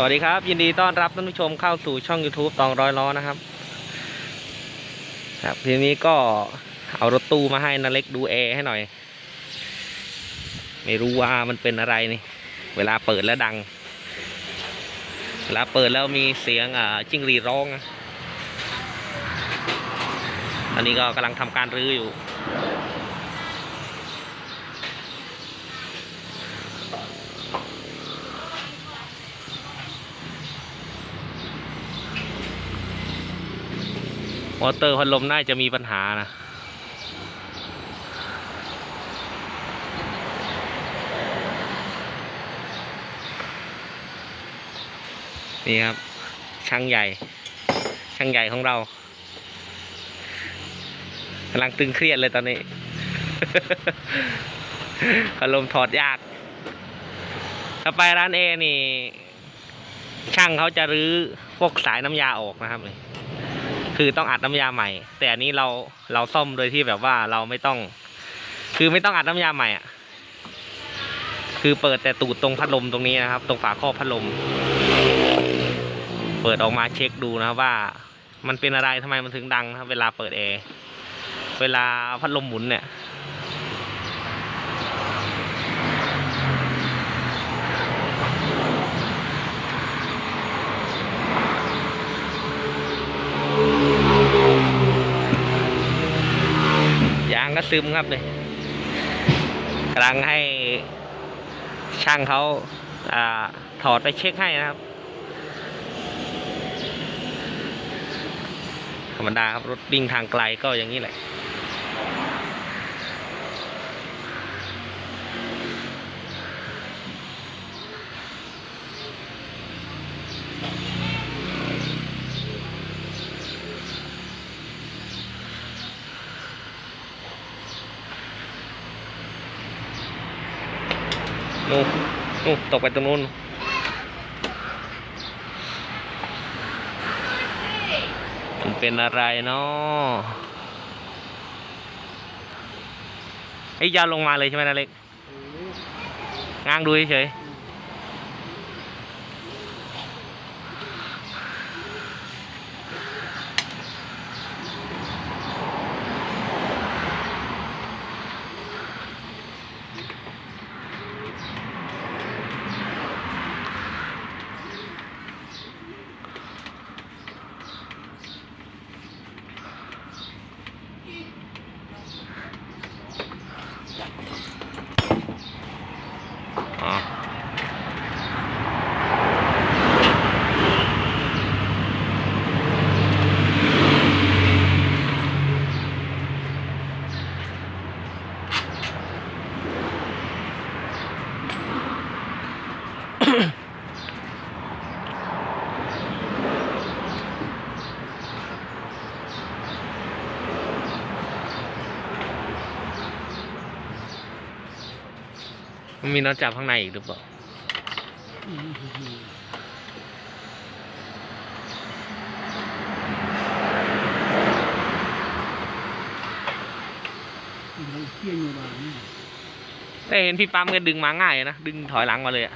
สวัสดีครับ ยินดีต้อนรับท่านผู้ชมเข้าสู่ช่อง YouTube ตองร้อยล้อนะครับ ครับทีนี้ก็เอารถตู้มาให้นาเล็กดูแอร์ให้หน่อย ไม่รู้ว่ามันเป็นอะไรนี่ เวลาเปิดแล้วดัง เวลาเปิดแล้วมีเสียงอ่าจิ้งหรีร้องนะตอนนี้ก็กำลังทำการรื้ออยู่ มอเตอร์พัดลมน่าจะมีปัญหานะนี่ครับ ช่างใหญ่ ช่างใหญ่ของเรากำลังตึงเครียดเลยตอนนี้พัดลมถอดยาก ถ้าไปร้านเอนี่ ช่างเขาจะรื้อพวกสายน้ำยาออกนะครับนี่ คือต้องอัดน้ำยาใหม่ แต่อันนี้เราเราซ่อมโดยที่แบบว่าเราไม่ต้อง คือไม่ต้องอัดน้ำยาใหม่อะ คือเปิดแต่ตูดตรงพัดลมตรงนี้นะครับ ตรงฝาครอบพัดลม เปิดออกมาเช็คดูนะว่า มันเป็นอะไรทำไมมันถึงดังครับเวลาเปิดแอร์เวลาพัดลมหมุนเนี่ย ยางก็ซึมครับเลยกำลังให้ช่างเขาอ่าถอดไปเช็คให้นะครับ ธรรมดาครับรถวิ่งทางไกลก็อย่างนี้แหละ นู่นนู่นตกไปตรงนู้นมันเป็นอะไรเนาะไอ้ยอยาลงมาเลยใช่ไหมนาเล็กง้างดูเฉย มันมีน็อตจับข้างในอีกหรือเปล่าเราเที่ยงอยู่บ้านนี่แต่เห็นพี่ปั๊มก็ดึงมาง่ายนะ ดึงถอยหลังมาเลยอะ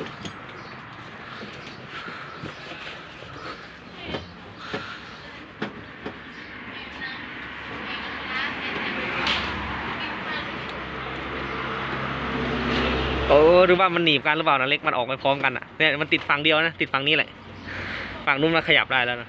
โอ้หรือว่ามันหนีบกันหรือเปล่านะเล็กมันออกไปพร้อมกันอะเนี่ยมันติดฝั่งเดียวนะ ติดฝั่งนี้แหละ ฝั่งนู้นมันขยับได้แล้วนะ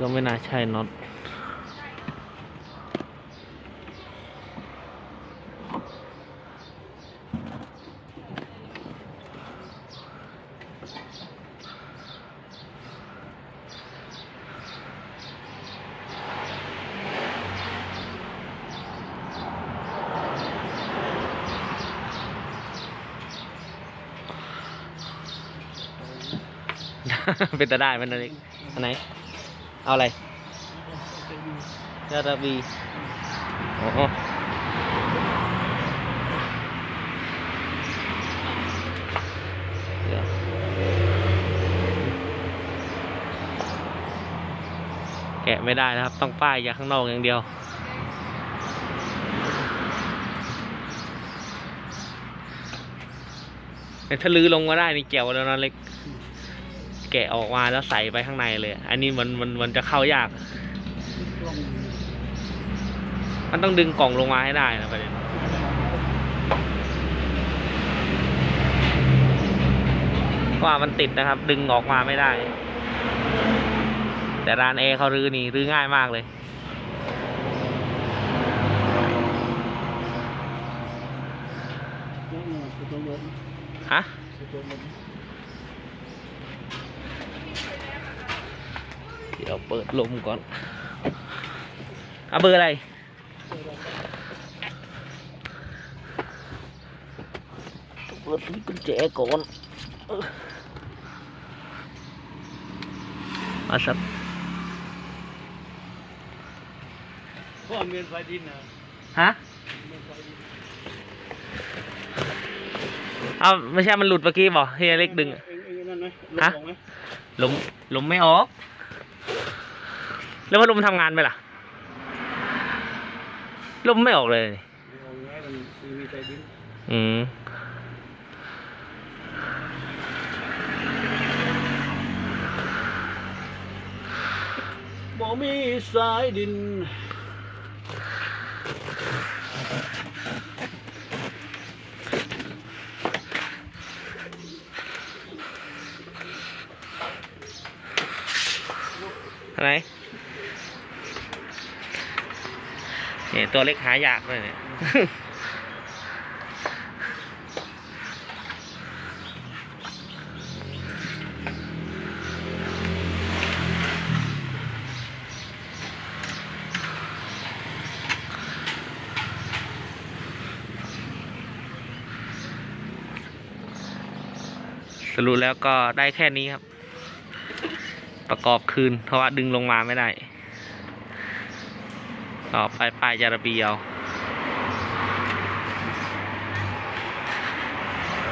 ก็ไม่น่าใช่น็อตเป็นตาได้มันอะไรอันไหน เอาอะไรยาดาบีโอ้โหเดี๋ยวแกะไม่ได้นะครับ ต้องป้ายจากข้างนอกอย่างเดียวแต่ถ้าลื้อลงมาได้นี่เกี่ยวแล้วนะเล็ก แกะออกมาแล้วใส่ไปข้างในเลย อันนี้มันมันมันจะเข้ายาก มันต้องดึงกล่องลงมาให้ได้นะประเด็นว่ามันติดนะครับ ดึงออกมาไม่ได้ แต่ร้านเอเขารื้อนี่รื้อง่ายมากเลยฮะ คือตัวลม เดี๋ยวเปิดลมก่อนเอาเบอร์อะไรเปิดกุญแจก่อนเออมาสักพ่อเมียนไฟดินนะฮะเมียนไฟดินเอาไม่ใช่มันหลุดเมื่อกี้บอกเฮียเล็กดึงเองเองนั่นไหมลมฮะออกไหมลมลมไม่ออก แล้วพัดลมทำงานไหมล่ะ ลมไม่ออกเลยไม่ออกไงมันมีไฟดินอืมบ่มีสายดิน อะไร เนี่ยตัวเล็กหายากเลยเนี่ยสรุปแล้วก็ได้แค่นี้ครับ ประกอบคืนเพราะว่าดึงลงมาไม่ได้ ต่อไปปลายจาระเบียว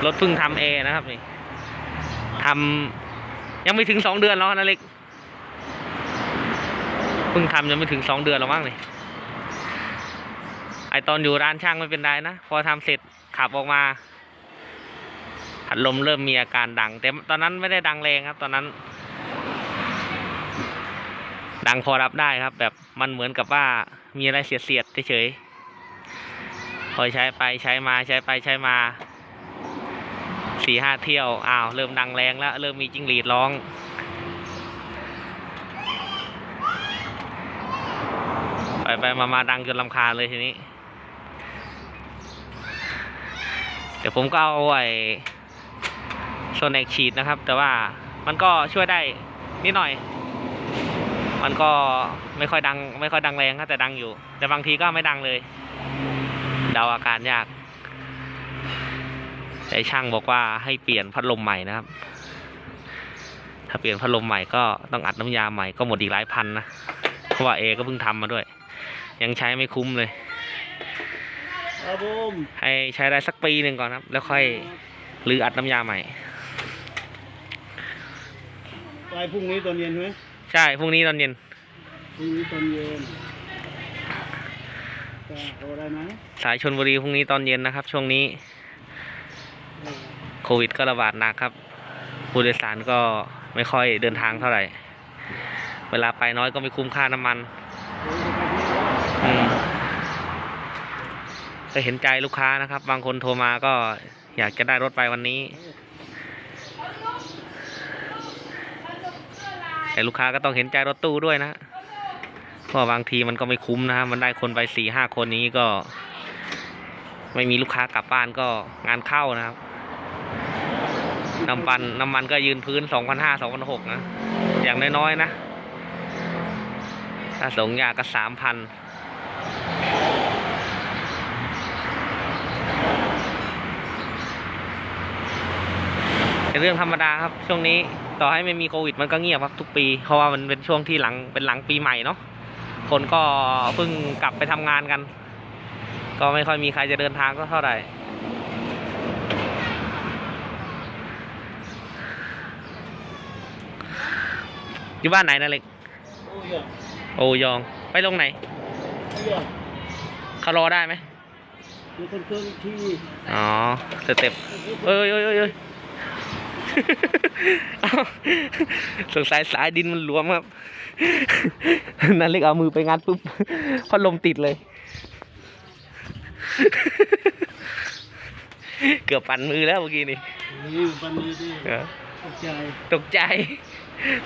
รถเพิ่งทำเอนะครับนี่ทำยังไม่ถึงสองเดือนแล้วนะเล็กเพิ่งทำยังไม่ถึงสองเดือนแล้วมั้งนี่ไอตอนอยู่ร้านช่างไม่เป็นไรนะ พอทำเสร็จขับออกมาพัดลมเริ่มมีอาการดัง แต่ตอนนั้นไม่ได้ดังแรงครับ ตอนนั้น ดังพอรับได้ครับ แบบมันเหมือนกับว่า มีอะไรเสียดเสียดเฉยๆพอใช้ไปใช้มาใช้ไปใช้มาสี่ห้าเที่ยวอ้าวเริ่มดังแรงแล้ว เริ่มมีจิ้งหรีดร้องไปไปมามาดังจนลำคาญเลยทีนี้ เดี๋ยวผมก็เอาไอ้โซนเอกฉีดนะครับ แต่ว่ามันก็ช่วยได้นิดหน่อย มันก็ไม่ค่อยดัง ไม่ค่อยดังแรงครับแต่ดังอยู่ แต่บางทีก็ไม่ดังเลย เดาอาการยาก แต่ช่างบอกว่าให้เปลี่ยนพัดลมใหม่นะครับ ถ้าเปลี่ยนพัดลมใหม่ก็ต้องอัดน้ำยาใหม่ก็หมดอีกหลายพันนะเพราะว่าเอก็เพิ่งทำมาด้วย ยังใช้ไม่คุ้มเลยให้ใช้ได้สักปีหนึ่งก่อนครับ แล้วค่อยรื้ออัดน้ำยาใหม่ไปพรุ่งนี้ตอนเย็นไหม ใช่พรุ่งนี้ตอนเย็นพรุ่งนี้ตอนเย็นจะเอาอะไรไหมสายชนบุรีพรุ่งนี้ตอนเย็นนะครับ ช่วงนี้เออโควิดก็ระบาดหนักครับ ผู้โดยสารก็ไม่ค่อยเดินทางเท่าไหร่ เวลาไปน้อยก็ไม่คุ้มค่าน้ำมันเดี๋ยวจะไปที่ไหนอืมก็เห็นใจลูกค้านะครับ บางคนโทรมาก็อยากจะได้รถไปวันนี้ แต่ลูกค้าก็ต้องเห็นใจรถตู้ด้วยนะเพราะบางทีมันก็ไม่คุ้มนะมันได้คนไปสี่ห้าคนนี้ก็ ไม่มีลูกค้ากลับบ้านก็งานเข้านะครับน้ำมันน้ำมันก็ยืนพื้นสองพันห้าสองพันหกนะอย่างน้อยๆนะถ้าสงยาก็สามพันเป็นเรื่องธรรมดาครับช่วงนี้ ต่อให้ไม่มีโควิดมันก็เงียบครับทุกปี เพราะว่ามันเป็นช่วงที่หลังเป็นหลังปีใหม่เนาะคนก็เพิ่งกลับไปทำงานกัน ก็ไม่ค่อยมีใครจะเดินทางก็เท่าไหร่อยู่บ้านไหนนะเล็กโอ้ยอะโอยอง ไปลงไหนโอ้ยอะเขารอได้ไหมมีคนเครื่องที่ อ๋อ สเต็ปเอ้ยเอ้ยเอ้ยเอ้ยเอ้า สงสัยสายดินมันหลวมครับ นั่นเล็กเอามือไปงัดปุ๊บพัดลมติดเลย เกือบปั่นมือแล้วเมื่อกี้นี่นี่วันนี้ที่เออตกใจ ตกใจ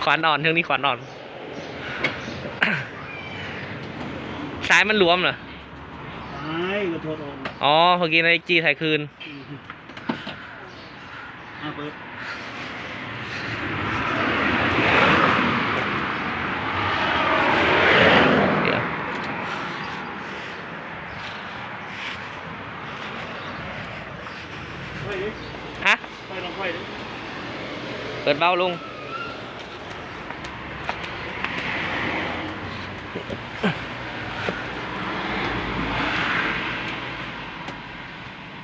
ขวานอ่อนเท่านี้ขวานอ่อน สายมันหลวมเหรอตายก็โทษออกอ๋อ เมื่อกี้นาฬิกจีไทยคืนอะเปิด เดี๋ยว ไฟดิ ฮะไฟลองไฟดิเปิดเบาลุง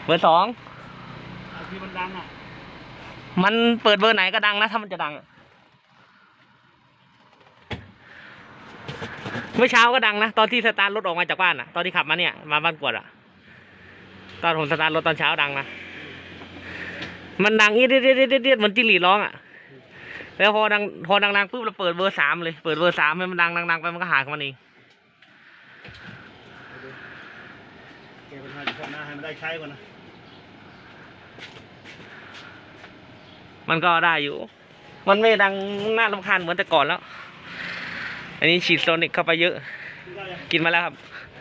เบอร์สองเอาที่มันดังอะ มันเปิดเบอร์ไหนก็ดังนะ ถ้ามันจะดังอะเมื่อเช้าก็ดังนะ ตอนที่สตาร์ทรถออกมาจากบ้านอะตอนที่ขับมาเนี่ย มาบ้านกวดอะตอนผมสตาร์ทรถตอนเช้าดังนะ มันดังเอียดเอียดเอียดเอียดเอียดเหมือนจิงหรีดร้องอะแล้วพอดังพอดังๆปุ๊บเราเปิดเบอร์สามเลย เปิดเบอร์สามให้มันดังดังๆไปมันก็หายของมันเองแกเป็นทางอยู่ข้างหน้าให้มันได้ใช้ก่อนนะมันก็ได้อยู่ มันไม่ดังน่ารำคาญเหมือนแต่ก่อนแล้ว อันนี้ฉีดโซนิกเข้าไปเยอะ กินได้ยังกินมาแล้วครับ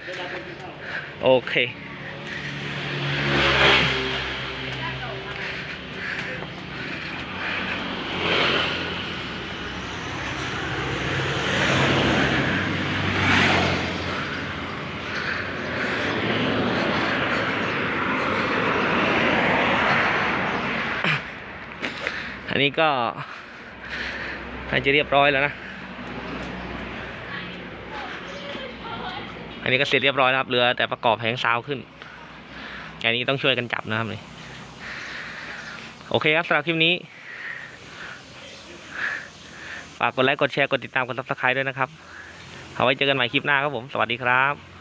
เวลาคนกินข้าวโอเค อันนี้ก็น่าจะเรียบร้อยแล้วนะ อันนี้ก็เสร็จเรียบร้อยแล้วครับเหลือแต่ประกอบแผงซาวขึ้นอันนี้ต้องช่วยกันจับนะครับนี่โอเคครับสำหรับคลิปนี้ ฝากกดไลค์ กดแชร์ กดติดตาม กดซับสไครต์ด้วยนะครับ เอาไว้เจอกันใหม่คลิปหน้าครับผม สวัสดีครับ